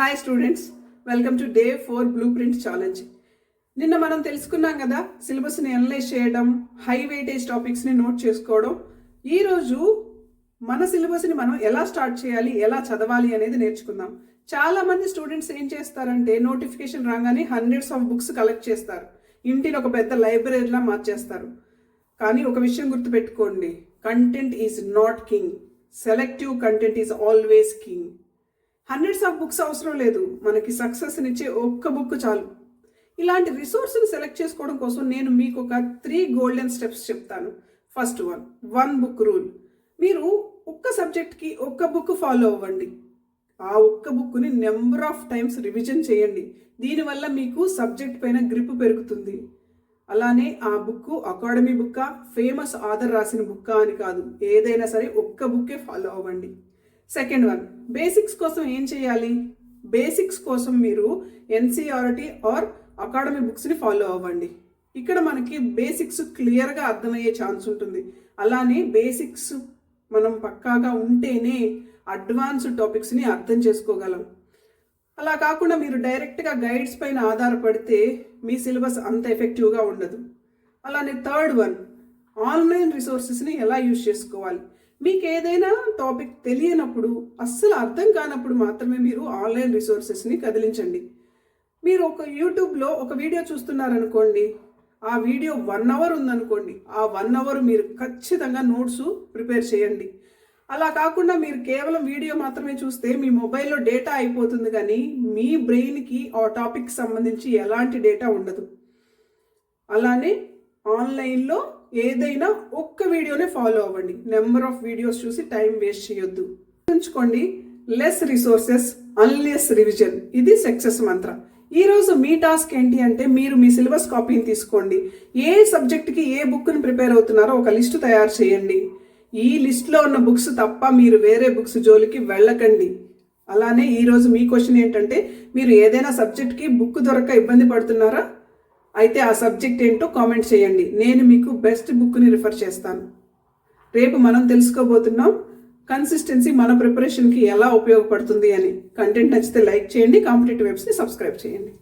Hi students welcome to day four blueprint challenge నిన్న మనం తెలుసుకున్నాం కదా సిలబస్ని అనలైజ్ చేయడం హై వెయిటేజ్ టాపిక్స్ని నోట్ చేసుకోవడం. ఈరోజు మన సిలబస్ని మనం ఎలా స్టార్ట్ చేయాలి ఎలా చదవాలి అనేది నేర్చుకుందాం. చాలా మంది స్టూడెంట్స్ ఏం చేస్తారంటే నోటిఫికేషన్ రాగానే హండ్రెడ్స్ ఆఫ్ బుక్స్ కలెక్ట్ చేస్తారు. ఇంటిని ఒక పెద్ద లైబ్రరీలా మార్చేస్తారు. కానీ ఒక విషయం గుర్తుపెట్టుకోండి content is not king selective content is always king hundreds of books అవసరం లేదు. మనకి సక్సెస్నిచ్చే ఒక్క బుక్ చాలు. ఇలాంటి రిసోర్స్ని సెలెక్ట్ చేసుకోవడం కోసం నేను మీకు ఒక త్రీ గోల్డెన్ స్టెప్స్ చెప్తాను. First one one book rule మీరు ఒక్క సబ్జెక్ట్కి ఒక్క బుక్ ఫాలో అవ్వండి. ఆ ఒక్క బుక్ని నెంబర్ ఆఫ్ టైమ్స్ రివిజన్ చేయండి. దీనివల్ల మీకు సబ్జెక్ట్ పైన గ్రిప్ పెరుగుతుంది. అలానే ఆ బుక్ అకాడమీ బుక్కా ఫేమస్ ఆథర్ రాసిన బుక్కా అని కాదు. ఏదైనా సరే ఒక్క బుక్కే ఫాలో అవ్వండి. సెకండ్ వన్ బేసిక్స్ కోసం ఏం చేయాలి? బేసిక్స్ కోసం మీరు ఎన్సీఆర్టీ ఆర్ అకాడమీ బుక్స్ని ఫాలో అవ్వండి. ఇక్కడ మనకి బేసిక్స్ క్లియర్గా అర్థమయ్యే ఛాన్స్ ఉంటుంది. అలానే బేసిక్స్ మనం పక్కాగా ఉంటేనే అడ్వాన్స్డ్ టాపిక్స్ని అర్థం చేసుకోగలం. అలా కాకుండా మీరు డైరెక్ట్గా గైడ్స్ పైన ఆధారపడితే మీ సిలబస్ అంత ఎఫెక్టివ్గా ఉండదు. అలానే థర్డ్ వన్ ఆన్లైన్ రిసోర్సెస్ని ఎలా యూజ్ చేసుకోవాలి? మీకు ఏదైనా టాపిక్ తెలియనప్పుడు అస్సలు అర్థం కానప్పుడు మాత్రమే మీరు ఆన్లైన్ రిసోర్సెస్ని కదిలించండి. మీరు ఒక యూట్యూబ్లో ఒక వీడియో చూస్తున్నారనుకోండి ఆ వీడియో వన్ అవర్ ఉందనుకోండి ఆ వన్ అవర్ మీరు ఖచ్చితంగా నోట్స్ ప్రిపేర్ చేయండి. అలా కాకుండా మీరు కేవలం వీడియో మాత్రమే చూస్తే మీ మొబైల్లో డేటా అయిపోతుంది కానీ మీ బ్రెయిన్కి ఆ టాపిక్ సంబంధించి ఎలాంటి డేటా ఉండదు. అలానే ఆన్లైన్లో ఏదైనా ఒక్క వీడియోనే ఫాలో అవ్వండి. నెంబర్ ఆఫ్ వీడియోస్ చూసి టైం వేస్ట్ చేయొద్దు. ఉంచుకోండి లెస్ రిసోర్సెస్ అన్లెస్ రివిజన్ ఇది సక్సెస్ మంత్ర ఈరోజు మీ టాస్క్ ఏంటి అంటే మీరు మీ సిలబస్ కాపీని తీసుకోండి. ఏ సబ్జెక్ట్కి ఏ బుక్ని ప్రిపేర్ అవుతున్నారో ఒక లిస్ట్ తయారు చేయండి. ఈ లిస్ట్లో ఉన్న బుక్స్ తప్ప మీరు వేరే బుక్స్ జోలికి వెళ్ళకండి. అలానే ఈరోజు మీ క్వశ్చన్ ఏంటంటే మీరు ఏదైనా సబ్జెక్ట్కి బుక్ దొరక్క ఇబ్బంది పడుతున్నారా? అయితే ఆ సబ్జెక్ట్ ఏంటో కామెంట్ చేయండి. నేను మీకు బెస్ట్ బుక్ని రిఫర్ చేస్తాను. రేపు మనం తెలుసుకోబోతున్నాం కన్సిస్టెన్సీ మన ప్రిపరేషన్కి ఎలా ఉపయోగపడుతుంది అని. కంటెంట్ నచ్చితే లైక్ చేయండి కాంపిటేటివ్ వెబ్స్ని సబ్స్క్రైబ్ చేయండి.